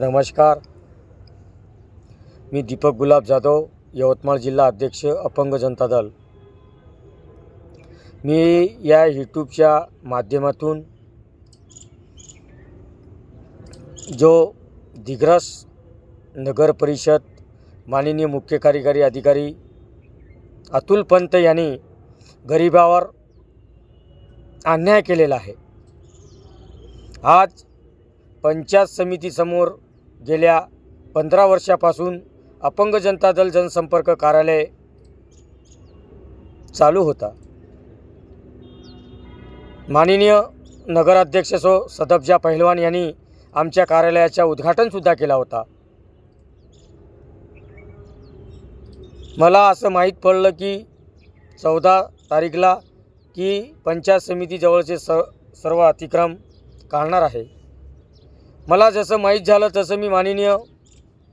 नमस्कार. मी दीपक गुलाब जाधव यवतमाळ जिल्हा अध्यक्ष अपंग जनता दल. मी या यूट्यूबच्या माध्यमातून जो दिग्रस नगर परिषद माननीय मुख्य कार्यकारी अधिकारी अतुल पंत यांनी गरिबावर अन्याय केलेला आहे. आज पंचायत समितीसमोर गेल्या पंधरा वर्षापासून अपंग जनता दल जनसंपर्क कार्यालय चालू होता. माननीय नगराध्यक्ष सो सदबजा पहिलवान यांनी आमच्या कार्यालयाचा उद्घाटनसुद्धा केला होता. मला असं माहीत पडलं की चौदा तारीखला की पंचायत समितीजवळचे स सर्व अतिक्रम काढणार आहे. मला जसं माहीत झालं तसं मी माननीय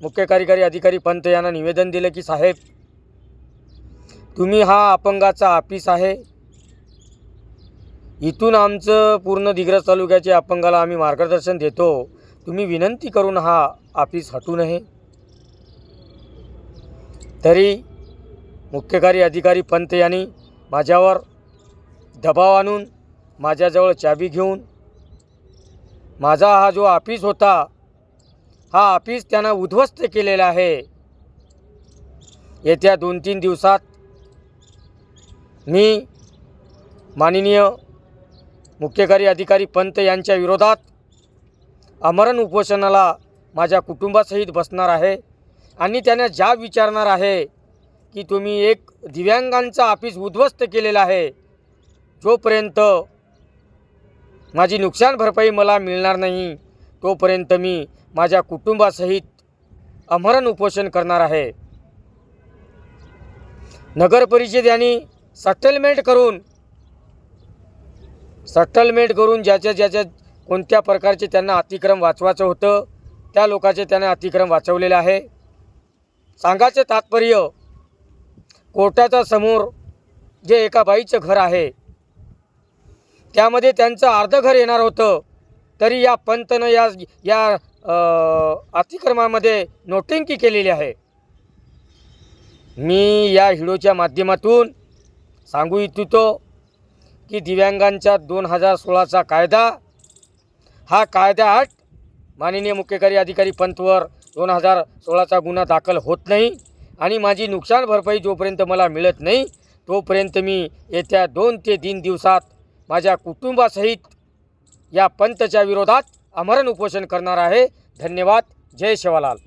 मुख्य कार्यकारी अधिकारी पंत यांना निवेदन दिलं की साहेब तुम्ही हा अपंगाचा ऑफिस आहे. इथून आमचं पूर्ण दिग्रस तालुक्याच्या अपंगाला आम्ही मार्गदर्शन देतो. तुम्ही विनंती करून हा ऑफिस हटू नये. तरी मुख्यकारी अधिकारी पंत यांनी माझ्यावर दबाव आणून माझ्याजवळ चाबी घेऊन माझा हा जो ऑफिस होता हा ऑफिस त्यानं उद्ध्वस्त केलेला आहे. येत्या दोन तीन दिवसात मी माननीय मुख्यकारी अधिकारी पंत यांच्या विरोधात आमरण उपोषणाला माझ्या कुटुंबासहित बसणार आहे आणि त्यांना ज्या विचारणार आहे की तुम्ही एक दिव्यांगांचा ऑफिस उद्ध्वस्त केलेला आहे जोपर्यंत माझी नुकसान भरपाई मला मिळणार नाही. तोपर्यंत मी माझ्या कुटुंबासहित अमरण उपोषण करणार आहे. नगर परिषद यांनी सटलमेंट करून सटलमेंट करून ज्याच्या ज्याच्या कोणत्या प्रकारचे त्यांना अतिक्रम वाचवायचं होतं त्या लोकांचे त्यांना अतिक्रम वाचवलेलं आहे. सांगायचं तात्पर्य कोर्टाच्या समोर जे एका बाईचं घर आहे त्यामध्ये त्यांचं अर्ध घर येणार होतं. तरी या पंतनं या या अतिक्रमामध्ये नोटिंकी केलेली आहे. मी या व्हिडिओच्या माध्यमातून सांगू इच्छितो की दिव्यांगांचा दोन हजार सोळाचा कायदा हा कायदा आठ माननीय मुख्यकारी अधिकारी पंतवर दोन हजार सोळाचा गुन्हा दाखल होत नाही आणि माझी नुकसान भरपाई जोपर्यंत मला मिळत नाही तोपर्यंत मी येत्या दोन ते तीन दिवसात माझ्या कुटुंबासहित या पंतच्या विरोधात आमरण उपोषण करणार आहे. धन्यवाद. जय शिवालाल.